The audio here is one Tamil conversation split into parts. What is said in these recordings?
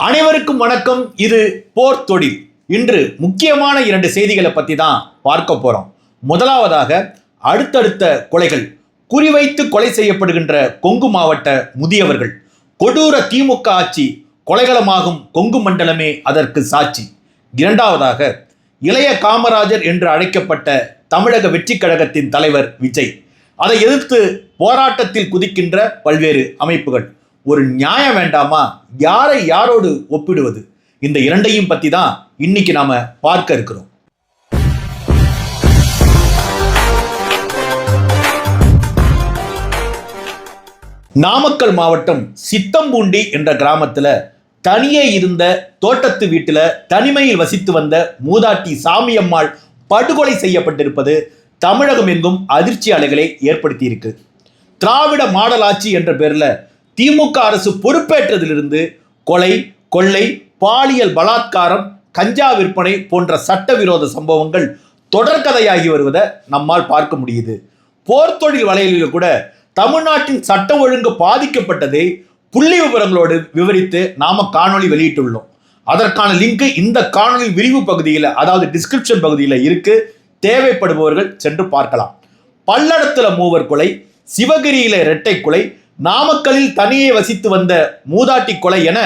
அனைவருக்கும் வணக்கம். இது போர் தொழில். இன்று முக்கியமான இரண்டு செய்திகளை பற்றி தான் பார்க்க போகிறோம் முதலாவதாக அடுத்தடுத்த கொலைகள். குறிவைத்து கொலை செய்யப்படுகின்ற கொங்கு மாவட்ட முதியவர்கள். கொடூர திமுக ஆட்சி கொலைகளமாகும் கொங்கு மண்டலமே அதற்கு சாட்சி. இரண்டாவதாக இளைய காமராஜர் என்று அழைக்கப்பட்ட தமிழக வெற்றி கழகத்தின் தலைவர் விஜய். அதை எதிர்த்து போராட்டத்தில் குதிக்கின்ற பல்வேறு அமைப்புகள். ஒரு நியாயம் வேண்டாமா? யாரை யாரோடு ஒப்பிடுவது? இந்த இரண்டையும் பத்தி தான் இன்னைக்கு நாம பார்க்க இருக்கிறோம். நாமக்கல் மாவட்டம் சித்தம்பூண்டி என்ற கிராமத்துல தனியே இருந்த தோட்டத்து வீட்டில் தனிமையில் வசித்து வந்த மூதாட்டி சாமியம்மாள் படுகொலை செய்யப்பட்டிருப்பது தமிழகம் எங்கும் அதிர்ச்சி அலைகளை ஏற்படுத்தியிருக்கு. திராவிட மாடல் ஆட்சி என்ற பேரில் திமுக அரசு பொறுப்பேற்றதிலிருந்து கொலை கொள்ளை பாலியல் பலாத்காரம் கஞ்சா விற்பனை போன்ற சட்டவிரோத சம்பவங்கள் தொடர்கதையாகி வருவதை நம்மால் பார்க்க முடியுது. போர் தொழில் வலையலில் கூட தமிழ்நாட்டின் சட்ட ஒழுங்கு பாதிக்கப்பட்டதை புள்ளி விவரங்களோடு விவரித்து நாம காணொளி வெளியிட்டுள்ளோம். அதற்கான லிங்க் இந்த காணொளி விரிவு பகுதியில் அதாவது டிஸ்கிரிப்ஷன் பகுதியில் இருக்கு. தேவைப்படுபவர்கள் சென்று பார்க்கலாம். பல்லடத்துல மூவர் கொலை சிவகிரியில இரட்டை கொலை நாமக்கலில் தனியே வசித்து வந்த மூதாட்டி கொலை என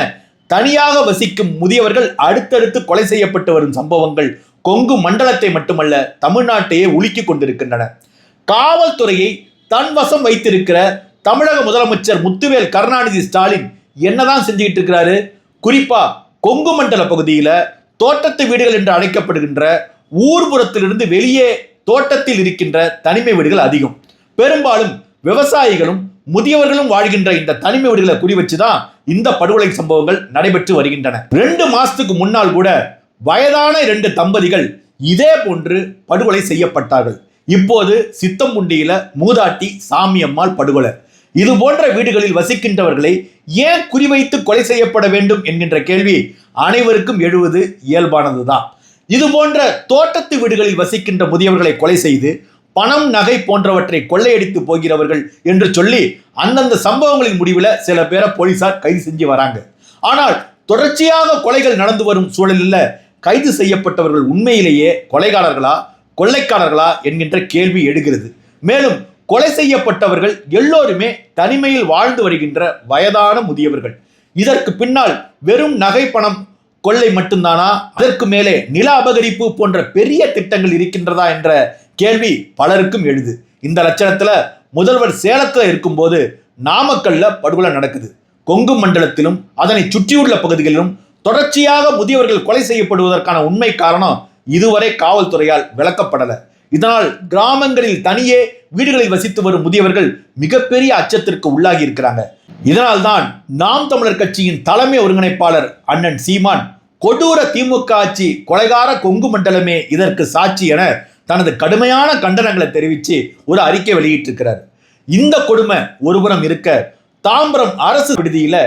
தனியாக வசிக்கும் முதியவர்கள் அடுத்தடுத்து கொலை செய்யப்பட்டு வரும் சம்பவங்கள் கொங்கு மண்டலத்தை மட்டுமல்ல தமிழ்நாட்டையே உலுக்கிக் கொண்டிருக்கின்றன. காவல்துறையை தன் வசம் வைத்திருக்கிற தமிழக முதலமைச்சர் முத்துவேல் கருணாநிதி ஸ்டாலின் என்னதான் செஞ்சுக்கிட்டு இருக்கிறாரு? குறிப்பா கொங்கு மண்டல பகுதியில தோட்டத்து வீடுகள் என்று அழைக்கப்படுகின்ற ஊர்புறத்திலிருந்து வெளியே தோட்டத்தில் இருக்கின்ற தனிமை வீடுகள் அதிகம். பெரும்பாலும் விவசாயிகளும் முதியவர்களும் வாழ்கின்ற இந்த தனிமை வீடுகளை குறி வச்சுதான் இந்த படுகொலை சம்பவங்கள் நடைபெற்று வருகின்றன. ரெண்டு மாசத்துக்கு முன்னால் கூட வயதான இரண்டு தம்பதிகள் இதே போன்று படுகொலை செய்யப்பட்டார்கள். இப்போது சித்தம்புண்டியில மூதாட்டி சாமியம்மாள் படுகொலை. இது போன்ற வீடுகளில் வசிக்கின்றவர்களை ஏன் குறிவைத்து கொலை செய்யப்பட வேண்டும் என்கின்ற கேள்வி அனைவருக்கும் எழுவது இயல்பானதுதான். இது போன்ற தோட்டத்து வீடுகளில் வசிக்கின்ற முதியவர்களை கொலை செய்து பணம் நகை போன்றவற்றை கொள்ளையடித்து போகிறவர்கள் என்று சொல்லி அந்தந்த சம்பவங்களின் முடிவில் சில பேரை போலீசார் கைது செஞ்சு வராங்க. ஆனால் தொடர்ச்சியாக கொலைகள் நடந்து வரும் சூழலில் கைது செய்யப்பட்டவர்கள் உண்மையிலேயே கொலைகாரர்களா கொள்ளைக்காரர்களா என்கின்ற கேள்வி எடுகிறது மேலும் கொலை செய்யப்பட்டவர்கள் எல்லோருமே தனிமையில் வாழ்ந்து வருகின்ற வயதான முதியவர்கள். இதற்கு பின்னால் வெறும் நகை பணம் கொள்ளை மட்டும்தானா? அதற்கு மேலே நில அபகரிப்பு போன்ற பெரிய திட்டங்கள் இருக்கின்றதா என்ற கேள்வி பலருக்கும் எழுது. இந்த லட்சணத்துல முதல்வர் சேலத்துல இருக்கும்போது நாமக்கல்ல படுகொலை நடக்குது. கொங்கு மண்டலத்திலும் அதனை சுற்றியுள்ள பகுதிகளிலும் தொடர்ச்சியாக முதியவர்கள் கொலை செய்யப்படுவதற்கான உண்மை காரணம் இதுவரை காவல்துறையால் விளக்கப்படல. இதனால் கிராமங்களில் தனியே வீடுகளில் வசித்து வரும் முதியவர்கள் மிகப்பெரிய அச்சத்திற்கு உள்ளாகி இருக்கிறாங்க. இதனால் தான் நாம் தமிழர் கட்சியின் தலைமை ஒருங்கிணைப்பாளர் அண்ணன் சீமான் கொடூர திமுக ஆட்சி கொலைகார கொங்கு மண்டலமே இதற்கு சாட்சி என தனது கடுமையான கண்டனங்களை தெரிவித்து ஒரு அறிக்கை வெளியிட்டிருக்கிறார். இந்த கொடுமை ஒருபுறம் இருக்க தாம்பரம் அரசு விடுதியில்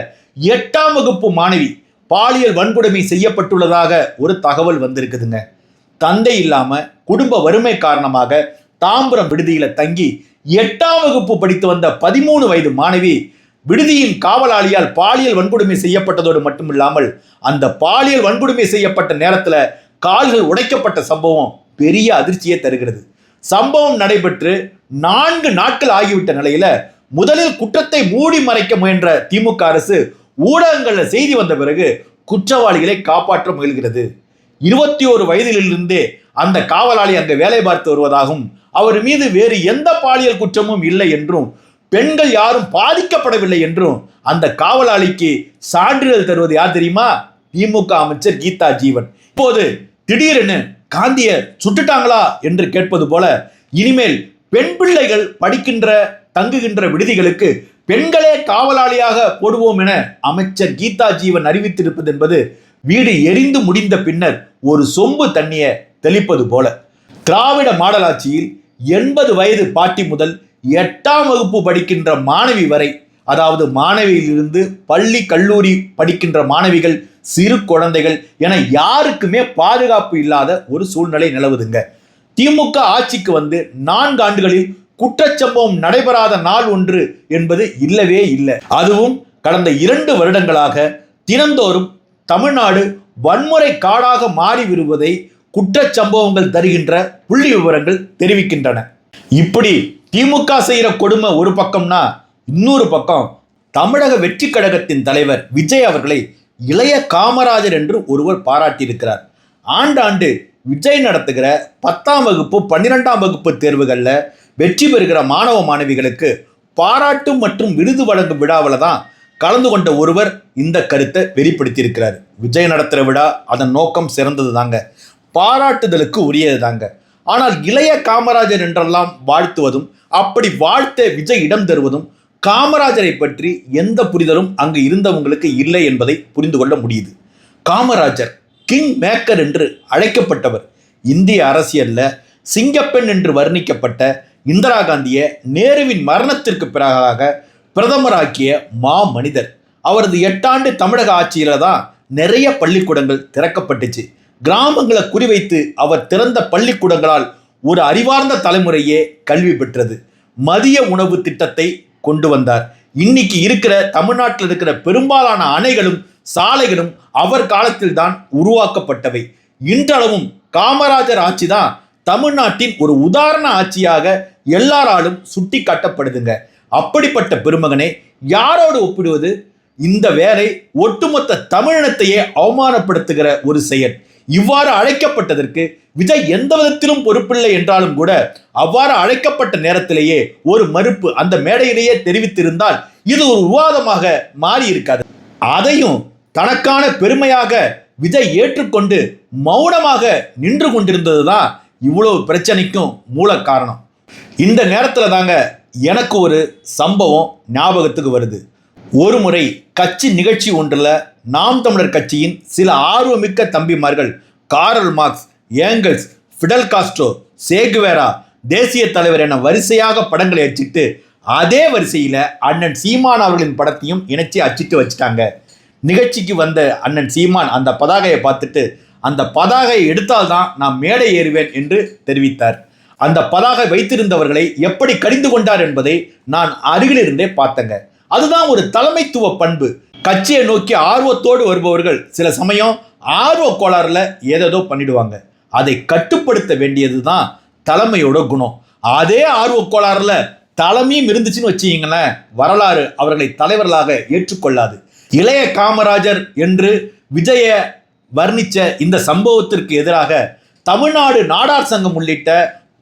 எட்டாம் வகுப்பு மாணவி பாலியல் வன்கொடுமை செய்யப்பட்டுள்ளதாக ஒரு தகவல் வந்திருக்குதுங்க. தந்தை இல்லாமல் குடும்ப வறுமை காரணமாக தாம்பரம் விடுதியில் தங்கி எட்டாம் வகுப்பு படித்து வந்த பதிமூணு வயது மாணவி விடுதியின் காவலாளியால் பாலியல் வன்கொடுமை செய்யப்பட்டதோடு மட்டுமில்லாமல் அந்த பாலியல் வன்கொடுமை செய்யப்பட்ட நேரத்தில் கால்கள் உடைக்கப்பட்ட சம்பவம் பெரிய அதிர்ச்சியை தருகிறது. சம்பவம் நடைபெற்று நான்கு நாட்கள் ஆகிவிட்ட நிலையில முதலில் குற்றத்தை மூடி மறைக்க முயன்ற திமுக அரசு ஊடகங்களில் செய்தி வந்த பிறகு குற்றவாளிகளை காப்பாற்ற முயல்கிறது. இருபத்தி ஒரு வயதிலிருந்தே அந்த காவலாளி அங்கு வேலை பார்த்து வருவதாகவும் அவர் மீது வேறு எந்த பாலியல் குற்றமும் இல்லை என்றும் பெண்கள் யாரும் பாதிக்கப்படவில்லை என்றும் அந்த காவலாளிக்கு சான்றிதழ் தருவது யார் தெரியுமா? திமுக அமைச்சர் கீதா ஜீவன். இப்போது திடீரென காந்திய சுட்டுட்டாங்களா என்று கேட்பது போல இனிமேல் பெண் பிள்ளைகள் படிக்கின்ற தங்குகின்ற விடுதிகளுக்கு பெண்களே காவலாளியாக போடுவோம் என அமைச்சர் கீதா ஜீவன் அறிவித்திருப்பது என்பது வீடு எரிந்து முடிந்த பின்னர் ஒரு சொம்பு தண்ணியை தெளிப்பது போல. திராவிட மாடலாட்சியில் எண்பது வயது பாட்டி முதல் எட்டாம் வகுப்பு படிக்கின்ற மாணவி வரை அதாவது மாணவியிலிருந்து பள்ளி கல்லூரி படிக்கின்ற மாணவிகள் சிறு குழந்தைகள் என யாருக்குமே பாதுகாப்பு இல்லாத ஒரு சூழ்நிலை நிலவுதுங்க. திமுக ஆட்சிக்கு வந்து நான்கு ஆண்டுகளில் குற்றச்சம்பவம் நடைபெறாத நாள் ஒன்று என்பது இல்லவே இல்லை. அதுவும் கடந்த இரண்டு வருடங்களாக தினந்தோறும் தமிழ்நாடு வன்முறை காடாக மாறி வருவதை குற்றச்சம்பவங்கள் தருகின்ற புள்ளி விவரங்கள் தெரிவிக்கின்றன. இப்படி திமுக செய்கிற கொடுமை ஒரு பக்கம்னா இன்னொரு பக்கம் தமிழக வெற்றி கழகத்தின் தலைவர் விஜய் அவர்களை இளைய காமராஜர் என்று ஒருவர் பாராட்டியிருக்கிறார். ஆண்டாண்டு விஜய் நடத்துகிற பத்தாம் வகுப்பு பன்னிரெண்டாம் வகுப்பு தேர்வுகளில் வெற்றி பெறுகிற மாணவ மாணவிகளுக்கு பாராட்டு மற்றும் விருது வழங்கும் விழாவில் தான் கலந்து கொண்ட ஒருவர் இந்த கருத்தை வெளிப்படுத்தியிருக்கிறார். விஜய் நடத்துகிற விழா அதன் நோக்கம் சிறந்தது தாங்க பாராட்டுதலுக்கு உரியது தாங்க ஆனால் இளைய காமராஜர் என்றெல்லாம் வாழ்த்துவதும் அப்படி வாழ்த்த விஜய் இடம் தருவதும் காமராஜரை பற்றி எந்த புரிதலும் அங்கு இருந்தவங்களுக்கு இல்லை என்பதை புரிந்து கொள்ள முடியுது. காமராஜர் கிங் மேக்கர் என்று அழைக்கப்பட்டவர். இந்திய அரசியலில் சிங்கப்பெண் என்று வர்ணிக்கப்பட்ட இந்திரா காந்தியை நேருவின் மரணத்திற்கு பிறகாக பிரதமராக்கிய மா மனிதர் அவரது எட்டாண்டு தமிழக ஆட்சியில் தான் நிறைய பள்ளிக்கூடங்கள் திறக்கப்பட்டுச்சு. கிராமங்களை குறிவைத்து அவர் திறந்த பள்ளிக்கூடங்களால் ஒரு அறிவார்ந்த தலைமுறையே கல்வி பெற்றது. மதிய உணவு திட்டத்தை கொண்டு வந்தார். இன்னைக்கு இருக்கிற தமிழ்நாட்டில் இருக்கிற பெரும்பாலான அணைகளும் சாலைகளும் அவர் காலத்தில் தான் உருவாக்கப்பட்டவை. இன்றளவும் காமராஜர் ஆட்சி தான் தமிழ்நாட்டின் ஒரு உதாரண ஆட்சியாக எல்லாராலும் சுட்டி காட்டப்படுதுங்க அப்படிப்பட்ட பெருமகனை யாரோடு ஒப்பிடுவது? இந்த வேலை ஒட்டுமொத்த தமிழினத்தையே அவமானப்படுத்துகிற ஒரு செயல். இவ்வாறு அழைக்கப்பட்டதற்கு விஜய் எந்த விதத்திலும் பொறுப்பில்லை என்றாலும் கூட அவ்வாறு அழைக்கப்பட்ட நேரத்திலேயே ஒரு மறுப்பு அந்த மேடையிலேயே தெரிவித்திருந்தால் இது ஒரு விவாதமாக மாறி இருக்காது அதையும் தனக்கான பெருமையாக விஜய் ஏற்றுக்கொண்டு மௌனமாக நின்று கொண்டிருந்தது தான் இவ்வளவு பிரச்சனைக்கும் மூல காரணம். இந்த நேரத்தில் தாங்க எனக்கு ஒரு சம்பவம் ஞாபகத்துக்கு வருது. ஒரு முறை கட்சி நிகழ்ச்சி ஒன்றில் நாம் தமிழர் கட்சியின் சில ஆர்வமிக்க தம்பிமார்கள் Karl Marx Engels Fidel Castro Che Guevara தேசிய தலைவர் என வரிசையாக படங்களை அச்சிட்டு அதே வரிசையில் அண்ணன் சீமான் அவர்களின் படத்தையும் இணைச்சி அச்சிட்டு வச்சுட்டாங்க. நிகழ்ச்சிக்கு வந்த அண்ணன் சீமான் அந்த பதாகையை பார்த்துட்டு அந்த பதாகையை எடுத்தால்தான் நான் மேடை ஏறுவேன் என்று தெரிவித்தார். அந்த பதாகை வைத்திருந்தவர்களை எப்படி கடிந்து கொண்டார் என்பதை நான் அருகிலிருந்தே பார்த்தேங்க. அதுதான் ஒரு தலைமைத்துவ பண்பு. கட்சியை நோக்கி ஆர்வத்தோடு வருபவர்கள் சில சமயம் ஆர்வ கோளாறுல ஏதேதோ பண்ணிடுவாங்க. அதை கட்டுப்படுத்த வேண்டியது தான் தலைமையோட குணம். அதே ஆர்வ கோளாறுல தலைமையும் இருந்துச்சுன்னு வச்சுக்கிங்களேன் வரலாறு அவர்களை தலைவர்களாக ஏற்றுக்கொள்ளாது. இளைய காமராஜர் என்று விஜய வர்ணிச்ச இந்த சம்பவத்திற்கு எதிராக தமிழ்நாடு நாடார் சங்கம் உள்ளிட்ட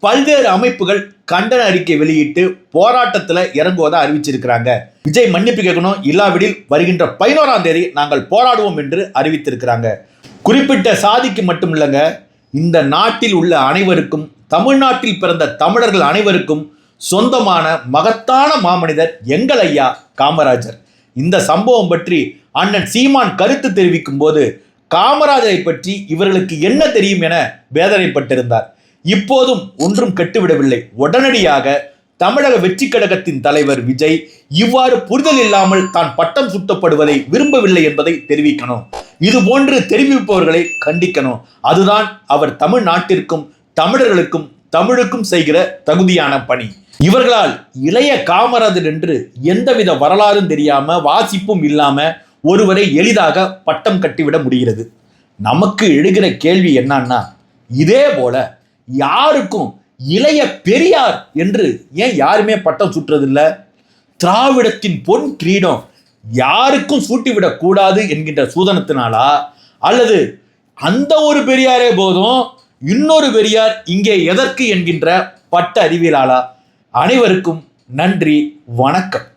பல்வேறு அமைப்புகள் கண்டன அறிக்கை வெளியிட்டு போராட்டத்தில் இறங்குவதா அறிவிச்சிருக்கிறாங்க. விஜய் மன்னிப்பு கேட்கணும். இல்லாவிடில் வருகின்ற பதினோராம் தேதி நாங்கள் போராடுவோம் என்று அறிவித்திருக்கிறாங்க. குறிப்பிட்ட சாதிக்கு மட்டும் இல்லைங்க இந்த நாட்டில் உள்ள அனைவருக்கும் தமிழ்நாட்டில் பிறந்த தமிழர்கள் அனைவருக்கும் சொந்தமான மகத்தான மாமனிதர் எங்கள் ஐயா காமராஜர். இந்த சம்பவம் பற்றி அண்ணன் சீமான் கருத்து தெரிவிக்கும் போது காமராஜரை பற்றி இவர்களுக்கு என்ன தெரியும் என வேதனைப்பட்டிருந்தார். இப்போதும் ஒன்றும் கெட்டுவிடவில்லை. உடனடியாக தமிழக வெற்றி கழகத்தின் தலைவர் விஜய் இவ்வாறு புரிதல் இல்லாமல் தான் பட்டம் சுட்டப்படுவதை விரும்பவில்லை என்பதை தெரிவிக்கணும். இது போன்று தெரிவிப்பவர்களை கண்டிக்கணும். அதுதான் அவர் தமிழ்நாட்டிற்கும் தமிழர்களுக்கும் தமிழுக்கும் செய்கிற தகுதியான பணி. இவர்களால் இளைய காமராஜர் என்று எந்தவித வரலாறும் தெரியாம வாசிப்பும் இல்லாம ஒருவரை எளிதாக பட்டம் கட்டிவிட முடிகிறது. நமக்கு எழுகிற கேள்வி என்னன்னா இதே போல யாருக்கும் இளைய பெரியார் என்று ஏன் யாருமே பட்டம் சுற்றுறதில்ல திராவிடத்தின் பொன் கிரீடம் யாருக்கும் சூட்டிவிடக் கூடாது என்கின்ற சூதனத்தினாலா? அல்லது அந்த ஒரு பெரியாரே போதும் இன்னொரு பெரியார் இங்கே எதற்கு என்கின்ற பட்ட அறிவியலாளா? அனைவருக்கும் நன்றி வணக்கம்.